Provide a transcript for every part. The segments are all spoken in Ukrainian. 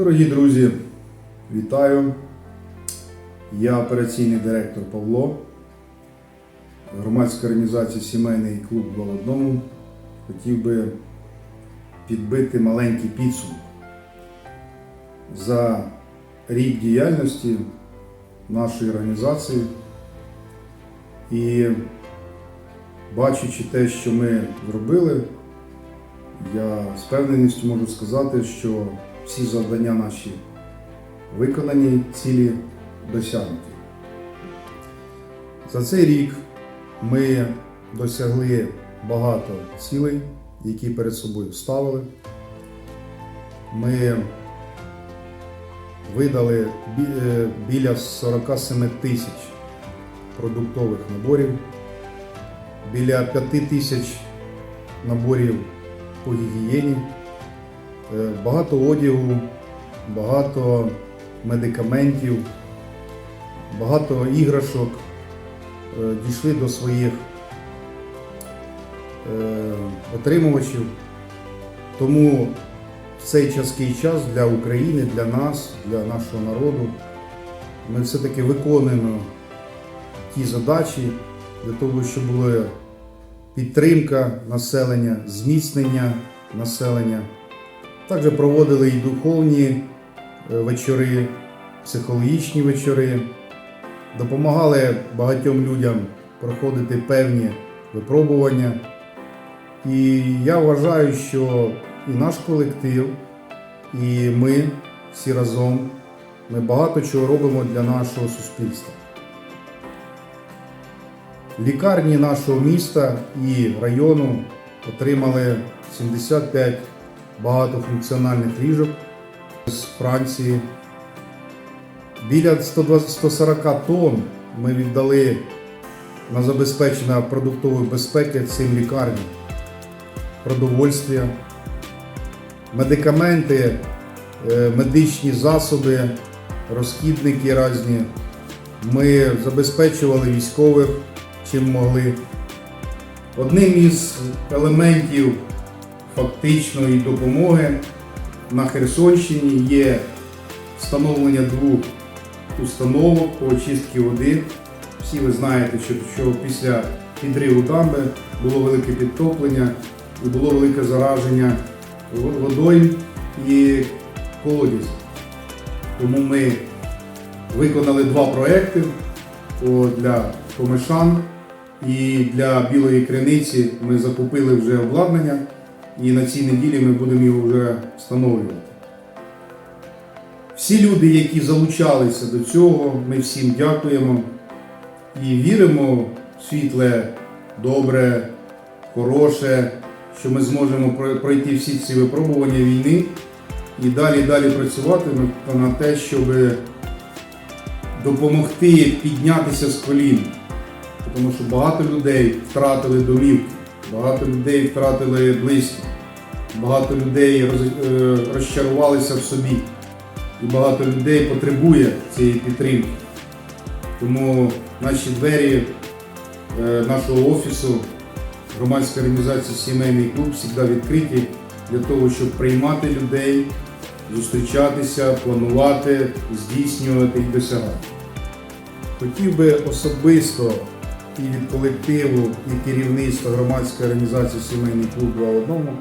Дорогі друзі, вітаю! Я операційний директор Павло, громадської організації Сімейний клуб «Два в одному. Хотів би підбити маленький підсумок за рік діяльності нашої організації і бачачи те, що ми зробили, я з певненістю можу сказати, що всі завдання наші виконані, цілі досягнуті. За цей рік ми досягли багато цілей, які перед собою ставили. Ми видали е, біля 47 тисяч продуктових наборів, біля 5 тисяч наборів по гігієні, багато одягу, багато медикаментів, багато іграшок е, дійшли до своїх е, отримувачів. Тому в цей тяжкий час для України, для нас, для нашого народу ми все-таки виконуємо ті задачі для того, щоб була підтримка населення, зміцнення населення. Також проводили і духовні е, вечори, психологічні вечори, допомагали багатьом людям проходити певні випробування. І я вважаю, що і наш колектив, і ми всі разом ми багато чого робимо для нашого суспільства. Лікарні нашого міста і району отримали 75 багатофункціональних ліжок з Франції. Біля 140 тонн ми віддали на забезпечення продуктової безпеки цим лікарням, продовольствя, медикаменти, е, медичні засоби, розхідники різні. Ми забезпечували військових чим могли. Одним із елементів фактичної допомоги на Херсонщині є встановлення двох установок по очистці води. Всі ви знаєте, що, після підриву дамби було велике підтоплення і було велике зараження в- водойм і колодязів. Тому ми виконали два проекти для Комишан і для Білої Криниці ми закупили вже обладнання і на цій неділі ми будемо його вже встановлювати. Всі люди, які залучалися до цього, ми всім дякуємо і віримо в світле, добре, хороше, що ми зможемо пройти всі ці випробування війни і далі далі працювати на- те, щоб допомогти піднятися з колін. Тому що багато людей втратили домівки, багато людей втратили близьких, багато людей е, розчарувалися в собі. І багато людей потребує цієї підтримки. Тому наші двері е, нашого офісу громадської організації Сімейний клуб завжди відкриті для того, щоб приймати людей, зустрічатися, планувати, здійснювати і досягати. Хотів би особисто і від колективу, і керівництва громадської організації Сімейний клуб «Два в одному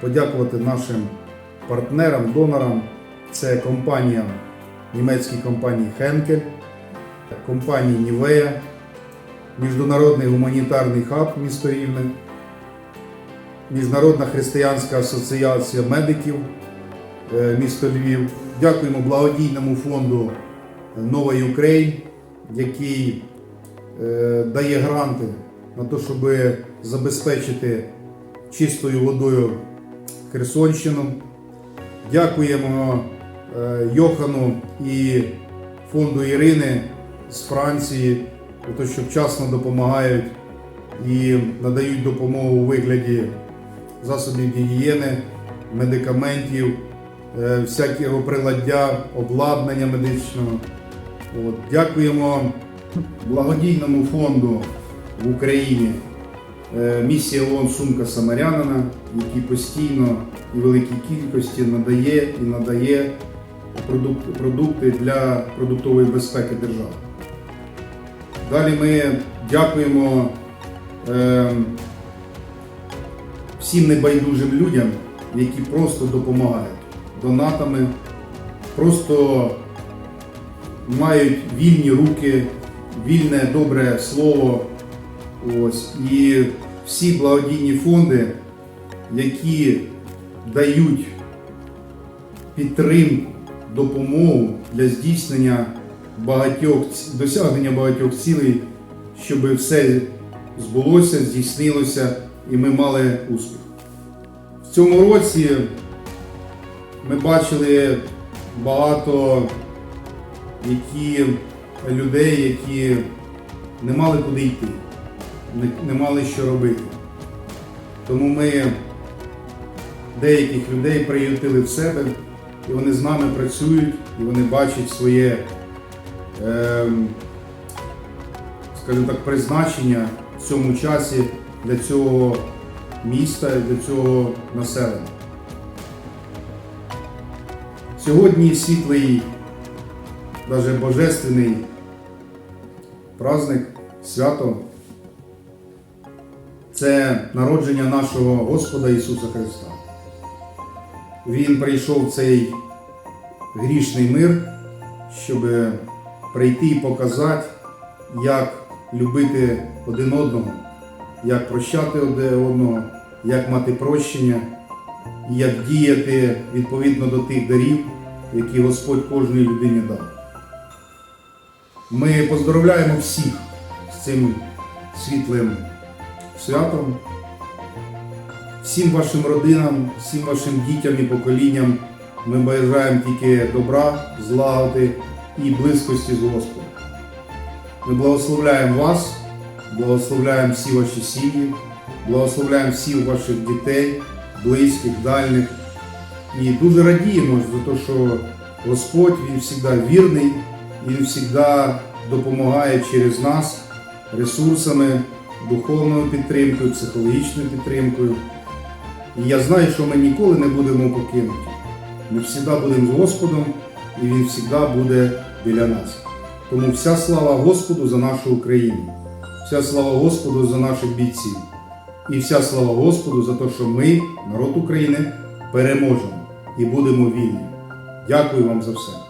подякувати нашим партнерам, донорам. Це компанія, німецькі компанії Henkel, компанії Нівея, Міжнародний гуманітарний хаб місто Рівне, Міжнародна християнська асоціація медиків е, місто Львів. Дякуємо благодійному фонду Нова Україн, який е, дає гранти на те, щоб забезпечити чистою водою Херсонщину. Дякуємо е, Йохану і фонду Ірини з Франції, за те, що вчасно допомагають і надають допомогу у вигляді засобів гігієни, медикаментів, е, всякого приладдя, обладнання медичного. От, дякуємо благодійному фонду в Україні місія ООН Сумка Самарянина, який постійно і великій кількості надає і надає продукти для продуктової безпеки держави. Далі ми дякуємо е, всім небайдужим людям, які просто допомагають донатами, просто мають вільні руки, вільне добре слово. Ось. І всі благодійні фонди, які дають підтримку, допомогу для здійснення багатьох досягнення багатьох цілей, щоб все збулося, здійснилося і ми мали успіх. В цьому році ми бачили багато які, людей, які не мали куди йти, не, мали що робити. Тому ми деяких людей приютили в себе, і вони з нами працюють, і вони бачать своє, ем, скажімо так, призначення в цьому часі для цього міста, і для цього населення. Сьогодні світлий, навіть божественний праздник, свято. Це народження нашого Господа Ісуса Христа. Він прийшов в цей грішний мир, щоб прийти і показати, як любити один одного, як прощати один одного, як мати прощення, як діяти відповідно до тих дарів, які Господь кожній людині дав. Ми поздоровляємо всіх з цим світлим святом, всім вашим родинам, всім вашим дітям і поколінням. Ми бажаємо тільки добра, злагоди і близькості з Господом. Ми благословляємо вас, благословляємо всі ваші сім'ї, благословляємо всіх ваших дітей, близьких, дальніх. І дуже радіємо за те, що Господь Він завжди вірний, Він завжди допомагає через нас ресурсами, духовною підтримкою, психологічною підтримкою. І я знаю, що ми ніколи не будемо покинуті. Ми завжди будемо з Господом, і Він завжди буде біля нас. Тому вся слава Господу за нашу Україну, вся слава Господу за наших бійців, і вся слава Господу за те, що ми, народ України, переможемо і будемо вільні. Дякую вам за все.